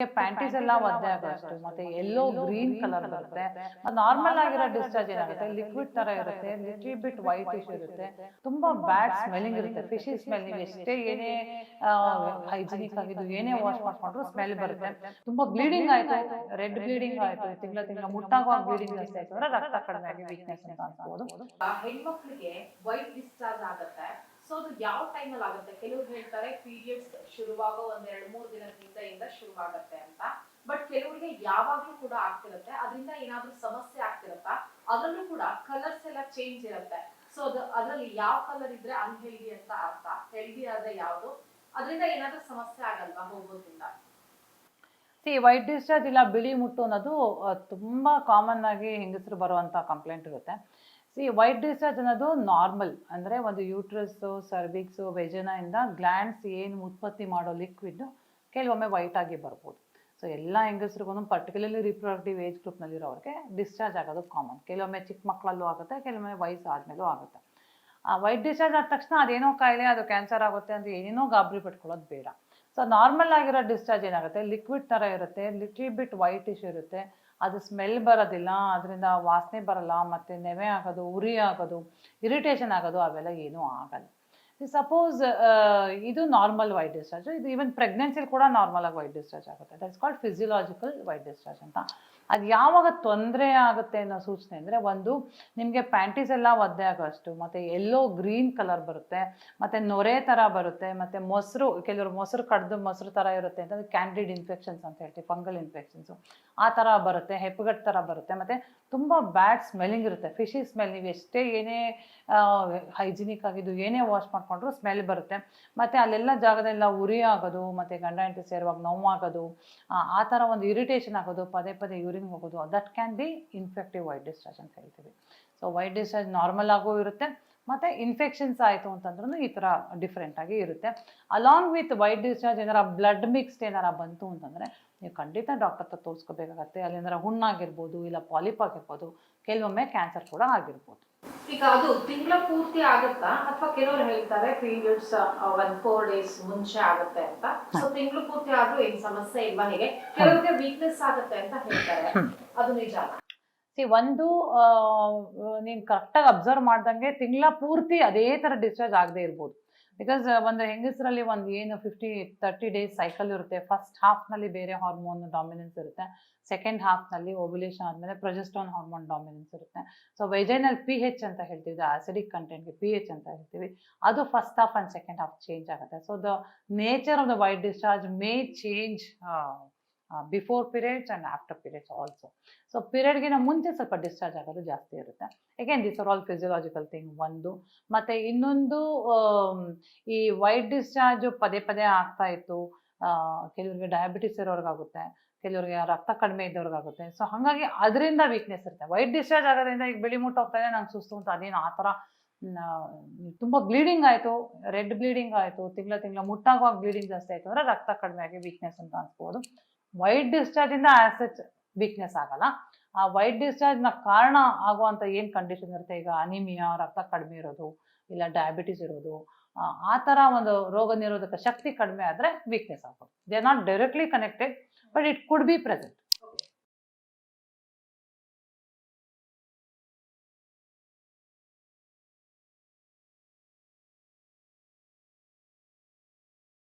Panties ಎಲ್ಲ ಒದ್ದೆ ಆಗೋಷ್ಟು ಮತ್ತೆ ಎಲ್ಲೋ ಗ್ರೀನ್ ಕಲರ್ ಬರುತ್ತೆ. ನಾರ್ಮಲ್ ಆಗಿರೋ ಡಿಸ್ಚಾರ್ಜ್ ಏನಾಗುತ್ತೆ? ಲಿಕ್ವಿಡ್ ತರ ಇರುತ್ತೆ. ಲಿಟ್ಲ್ ಬಿಟ್ ವೈಟ್ ಇಶ್ ಇರುತ್ತೆ. ತುಂಬಾ ಬ್ಯಾಡ್ ಸ್ಮೆಲ್ಲಿಂಗ್ ಇರುತ್ತೆ. ಫಿಶಿ ಸ್ಮೆಲ್ ನೀವು ಎಷ್ಟೇ ಏನೇ ಹೈಜಿನಿಕ್ ಆಗಿದ್ದು ಏನೇ ವಾಶ್ ಮಾಡ್ಕೊಂಡ್ರು ಸ್ಮೆಲ್ ಬರುತ್ತೆ. ತುಂಬಾ ಬ್ಲೀಡಿಂಗ್ ಆಯ್ತು. ರೆಡ್ ಬ್ಲೀಡಿಂಗ್ ಆಯ್ತು. ತಿಂಗಳ ತಿಂಗಳ ಮುಟ್ಟಾಗುವಾಗ ಬ್ಲೀಡಿಂಗ್ ಜಾಸ್ತಿ ಆಯ್ತು ಅಂದ್ರೆ ರಕ್ತ ಕಡಿಮೆ ಆಗಿ ವೀಕ್ನೆಸ್ ಅಂತ ಹೆಣ್ಮಕ್ಳಿಗೆ ವೈಟ್ ಡಿಸ್ಚಾರ್ಜ್ ಆಗುತ್ತೆ. ಸೊ ಅದು ಯಾವ ಟೈಮಲ್ಲಿ ಆಗುತ್ತೆ? ಕೆಲವರು ಹೇಳ್ತಾರೆ ಪೀರಿಯಡ್ಸ್ ಶುರುವಾಗೋ ಒಂದ್ ಎರಡು ಮೂರು ದಿನದ ಹಿಂದೆಯಿಂದ ಶುರುವಾಗತ್ತೆ ಅಂತ. ಬಟ್ ಕೆಲವರಿಗೆ ಯಾವಾಗ್ಲೂ ಕೂಡ ಆಗ್ತಿರುತ್ತೆ. ಅದರಿಂದ ಏನಾದ್ರೂ ಸಮಸ್ಯೆ ಆಗ್ತಿರತ್ತಾ? ಅದ್ರಲ್ಲೂ ಕೂಡ ಕಲರ್ಸ್ ಎಲ್ಲ ಚೇಂಜ್ ಇರುತ್ತೆ. ಸೊ ಅದು, ಅದರಲ್ಲಿ ಯಾವ ಕಲರ್ ಇದ್ರೆ ಅನ್ಹೆಲ್ದಿ ಅಂತ ಅರ್ಥ? ಹೆಲ್ದಿ ಆದ್ರೆ ಯಾವುದು? ಅದರಿಂದ ಏನಾದ್ರೂ ಸಮಸ್ಯೆ ಆಗಲ್ವಾ ಹೋಗೋದ್ರಿಂದ? ಸಿ ವೈಟ್ ಡಿಸ್ಚಾರ್ಜ್ ಇಲ್ಲ, ಬಿಳಿ ಮುಟ್ಟು ಅನ್ನೋದು ತುಂಬಾ ಕಾಮನ್ ಆಗಿ ಹೆಂಗಸರು ಬರುವಂತ ಕಂಪ್ಲೇಂಟ್ ಇರುತ್ತೆ. ಸಿ ವೈಟ್ ಡಿಸ್ಚಾರ್ಜ್ ಅನ್ನೋದು ನಾರ್ಮಲ್ ಅಂದ್ರೆ ಒಂದು ಯೂಟ್ರಸ್ಸು ಸರ್ವಿಕ್ಸು ವೆಜನ ಇಂದ ಗ್ಲ್ಯಾಂಡ್ಸ್ ಏನು ಉತ್ಪತ್ತಿ ಮಾಡೋ ಲಿಕ್ವಿಡ್ ಕೆಲವೊಮ್ಮೆ ವೈಟ್ ಆಗಿ ಬರ್ಬೋದು. ಸೊ ಎಲ್ಲ ಹೆಂಗಸ್ರಿಗೂ ಪರ್ಟಿಕ್ಯುಲರ್ಲಿ ರಿಪ್ರೊಡಕ್ಟಿವ್ ಏಜ್ ಗ್ರೂಪ್ನಲ್ಲಿರೋರಿಗೆ ಡಿಸ್ಚಾರ್ಜ್ ಆಗೋದು ಕಾಮನ್ ಕೆಲವೊಮ್ಮೆ ಚಿಕ್ಕ ಮಕ್ಕಳಲ್ಲೂ ಆಗುತ್ತೆ, ಕೆಲವೊಮ್ಮೆ ವಯಸ್ಸು ಆದ್ಮೇಲೂ ಆಗುತ್ತೆ. ಆ ವೈಟ್ ಡಿಸ್ಚಾರ್ಜ್ ಆದ ತಕ್ಷಣ ಅದೇನೋ ಕಾಯಿಲೆ, ಅದು ಕ್ಯಾನ್ಸರ್ ಆಗುತ್ತೆ ಅಂತ ಏನೇನೋ ಗಾಬರಿ ಪಟ್ಕೊಳ್ಳೋದು ಬೇಡ. ಸೊ ನಾರ್ಮಲ್ ಆಗಿರೋ ಡಿಸ್ಚಾರ್ಜ್ ಏನಾಗುತ್ತೆ? ಲಿಕ್ವಿಡ್ ಥರ ಇರುತ್ತೆ ಲಿಟ್ಲ್ ಬಿಟ್ ವೈಟಿಶ್ ಇರುತ್ತೆ. ಅದು ಸ್ಮೆಲ್ ಬರೋದಿಲ್ಲ, ಅದರಿಂದ ವಾಸನೆ ಬರಲ್ಲ, ಮತ್ತು ನೆವೆ ಆಗೋದು, ಉರಿ ಆಗೋದು ಇರಿಟೇಷನ್ ಆಗೋದು, ಅವೆಲ್ಲ ಏನೂ ಆಗಲ್ಲ. ಸಪೋಸ್ ಇದು ನಾರ್ಮಲ್ ವೈಟ್ ಡಿಸ್ಚಾರ್ಜ್ ಇದು ಈವನ್ ಪ್ರೆಗ್ನೆನ್ಸಿಲಿ ಕೂಡ ನಾರ್ಮಲ್ ಆಗಿ ವೈಟ್ ಡಿಸ್ಚಾರ್ಜ್ ಆಗುತ್ತೆ. That's called physiological white discharge ಅಂತ. ಅದು ಯಾವಾಗ ತೊಂದರೆ ಆಗುತ್ತೆ ಅನ್ನೋ ಸೂಚನೆ ಅಂದರೆ ಒಂದು ನಿಮಗೆ ಪ್ಯಾಂಟೀಸ್ ಎಲ್ಲ ಒದ್ದೆ ಆಗೋಷ್ಟು ಮತ್ತು ಎಲ್ಲೋ ಗ್ರೀನ್ ಕಲರ್ ಬರುತ್ತೆ, ಮತ್ತು ನೊರೆ ಥರ ಬರುತ್ತೆ, ಮತ್ತು ಮೊಸರು, ಕೆಲವರು ಮೊಸರು ಕಡ್ದು ಮೊಸರು ಥರ ಇರುತ್ತೆ ಅಂತ ಕ್ಯಾಂಡಿಡ್ ಇನ್ಫೆಕ್ಷನ್ಸ್ ಅಂತ ಹೇಳ್ತೀವಿ ಫಂಗಲ್ ಇನ್ಫೆಕ್ಷನ್ಸು ಆ ಥರ ಬರುತ್ತೆ ಹೆಪ್ಪುಗಟ್ಟು ಥರ ಬರುತ್ತೆ, ಮತ್ತು ತುಂಬ ಬ್ಯಾಡ್ ಸ್ಮೆಲ್ಲಿಂಗ್ ಇರುತ್ತೆ. ಫಿಶಿ ಸ್ಮೆಲ್ ನೀವು ಎಷ್ಟೇ ಏನೇ ಹೈಜಿನಿಕ್ ಆಗಿದ್ದು ಏನೇ ವಾಶ್ ಮಾಡಿಕೊಂಡ್ರು ಸ್ಮೆಲ್ ಬರುತ್ತೆ. ಮತ್ತು ಅಲ್ಲೆಲ್ಲ ಜಾಗದೆಲ್ಲ ಉರಿ ಆಗೋದು, ಮತ್ತು ಗಂಡ ಹೆಂಡತಿ ಸೇರುವಾಗ ನೋವಾಗೋದು, ಆ ಥರ ಒಂದು ಇರಿಟೇಷನ್ ಆಗೋದು, ಪದೇ ಪದೇ ಯೂರಿನ್ ಹೋಗೋದು that can be infective white discharge ಅಂತ ಹೇಳ್ತೀವಿ. ಸೊ ವೈಟ್ ಡಿಸ್ಚಾರ್ಜ್ ನಾರ್ಮಲ್ ಆಗೂ ಇರುತ್ತೆ. ಮತ್ತು ಇನ್ಫೆಕ್ಷನ್ಸ್ ಆಯಿತು ಅಂತಂದ್ರೂ ಈ ಥರ ಡಿಫ್ರೆಂಟ್ ಆಗಿ ಇರುತ್ತೆ. ಅಲಾಂಗ್ ವಿತ್ ವೈಟ್ ಡಿಸ್ಚಾರ್ಜ್ ಏನಾರ ಬ್ಲಡ್ ಮಿಕ್ಸ್ಡ್ ಏನಾರ ಬಂತು ಅಂತಂದರೆ ನೀವು ಖಂಡಿತ ಡಾಕ್ಟರ್ ಹತ್ರ ತೋರಿಸ್ಕೋಬೇಕಾಗತ್ತೆ. ಅಲ್ಲಿ ಏನಾರ ಹುಣ್ಣಾಗಿರ್ಬೋದು ಇಲ್ಲ ಪಾಲಿಪ್ ಆಗಿರ್ಬೋದು ಕೆಲವೊಮ್ಮೆ ಕ್ಯಾನ್ಸರ್ ಕೂಡ ಆಗಿರ್ಬೋದು. ಈಗ ಅದು ತಿಂಗಳ ಪೂರ್ತಿ ಆಗುತ್ತಾ? ಅಥವಾ ಕೆಲವರು ಹೇಳ್ತಾರೆ ಪೀರಿಯಡ್ಸ್ ಒಂದ್ ಫೋರ್ ಡೇಸ್ ಮುಂಚೆ ಆಗುತ್ತೆ ಅಂತ. ಸೊ ತಿಂಗಳು ಪೂರ್ತಿ ಆದ್ರೂ ಏನ್ ಸಮಸ್ಯೆ ಇಲ್ವಾ ಹೇಗೆ? ಕೆಲವರಿಗೆ ವೀಕ್ನೆಸ್ ಆಗುತ್ತೆ ಅಂತ ಹೇಳ್ತಾರೆ. ಅದು ನಿಜ ಸಿ ಒಂದು ನೀನು ಕರೆಕ್ಟಾಗಿ ಅಬ್ಸರ್ವ್ ಮಾಡ್ದಂಗೆ ತಿಂಗಳ ಪೂರ್ತಿ ಅದೇ ಥರ ಡಿಸ್ಚಾರ್ಜ್ ಆಗದೆ ಇರ್ಬೋದು. ಬಿಕಾಸ್ ಒಂದು ಹೆಂಗಸರಲ್ಲಿ ಒಂದು ಏನು ಫಿಫ್ಟಿ ತರ್ಟಿ ಡೇಸ್ ಸೈಕಲ್ ಇರುತ್ತೆ. ಫಸ್ಟ್ ಹಾಫ್ನಲ್ಲಿ ಬೇರೆ ಹಾರ್ಮೋನ್ ಡಾಮಿನೆನ್ಸ್ ಇರುತ್ತೆ. ಸೆಕೆಂಡ್ ಹಾಫ್ನಲ್ಲಿ ಓಬ್ಯುಲೇಷನ್ ಆದಮೇಲೆ ಪ್ರೊಜೆಸ್ಟೋನ್ ಹಾರ್ಮೋನ್ ಡಾಮಿನೆನ್ಸ್ ಇರುತ್ತೆ. ಸೊ ವೆಜೈನಲ್ ಪಿ ಹೆಚ್ ಅಂತ ಹೇಳ್ತೀವಿ ಆಸಿಡಿಕ್ ಕಂಟೆಂಟ್ಗೆ ಪಿ ಹೆಚ್ ಅಂತ ಹೇಳ್ತೀವಿ. ಅದು first half and second half change ಆಗುತ್ತೆ. So the nature of the white discharge may change before periods and after periods also so ಪೀರಿಯಡ್ಗಿನ ಮುಂಚೆ ಸ್ವಲ್ಪ ಡಿಸ್ಚಾರ್ಜ್ ಆಗೋದು ಜಾಸ್ತಿ ಇರುತ್ತೆ. Again this are all physiological thing ಒಂದು. ಮತ್ತು ಇನ್ನೊಂದು ಈ ವೈಟ್ ಡಿಸ್ಚಾರ್ಜ್ ಪದೇ ಪದೇ ಆಗ್ತಾ ಇತ್ತು. ಕೆಲವರಿಗೆ ಕೆಲವ್ರಿಗೆ ಡಯಾಬಿಟಿಸ್ ಇರೋರ್ಗಾಗುತ್ತೆ, ಕೆಲವ್ರಿಗೆ ರಕ್ತ ಕಡಿಮೆ ಇದ್ದವ್ರಿಗಾಗುತ್ತೆ ಸೊ ಹಾಗಾಗಿ ಅದರಿಂದ ವೀಕ್ನೆಸ್ ಇರುತ್ತೆ. ವೈಟ್ ಡಿಸ್ಚಾರ್ಜ್ ಆಗೋದ್ರಿಂದ ಈಗ ಬೆಳಿ ಮುಟ್ಟೋಗ್ತಾ ಇದೆ, ನಂಗೆ ಸುಸ್ತು ಅಂತ ಅದೇನು ಆ ಥರ ತುಂಬ ಬ್ಲೀಡಿಂಗ್ ಆಯಿತು. ರೆಡ್ ಬ್ಲೀಡಿಂಗ್ ಆಯಿತು. ತಿಂಗಳ ತಿಂಗಳ ಮುಟ್ಟಾಗುವಾಗ ಬ್ಲೀಡಿಂಗ್ ಜಾಸ್ತಿ ಆಯಿತು ಅಂದರೆ ರಕ್ತ ಕಡಿಮೆ ಆಗಿ ವೀಕ್ನೆಸ್ ಅಂತ ಅನ್ಸ್ಬೋದು. ವೈಟ್ ಡಿಸ್ಚಾರ್ಜ್ ಇಂದ ಆಸೆಟ್ ವೀಕ್ನೆಸ್ ಆಗಲ್ಲ. ಆ ವೈಟ್ ಡಿಸ್ಚಾರ್ಜ್ನ ಕಾರಣ ಆಗುವಂತ ಏನು ಕಂಡೀಷನ್ ಇರುತ್ತೆ? ಈಗ ಅನಿಮಿಯಾ ರಕ್ತ ಕಡಿಮೆ ಇರೋದು ಇಲ್ಲ ಡಯಾಬಿಟಿಸ್ ಇರೋದು ಆ, ತರ ಒಂದು ರೋಗ ನಿರೋಧಕ ಶಕ್ತಿ ಕಡಿಮೆ ಆದರೆ ವೀಕ್ನೆಸ್ ಆಗ್ಬೋದು. They are not directly connected but it could be present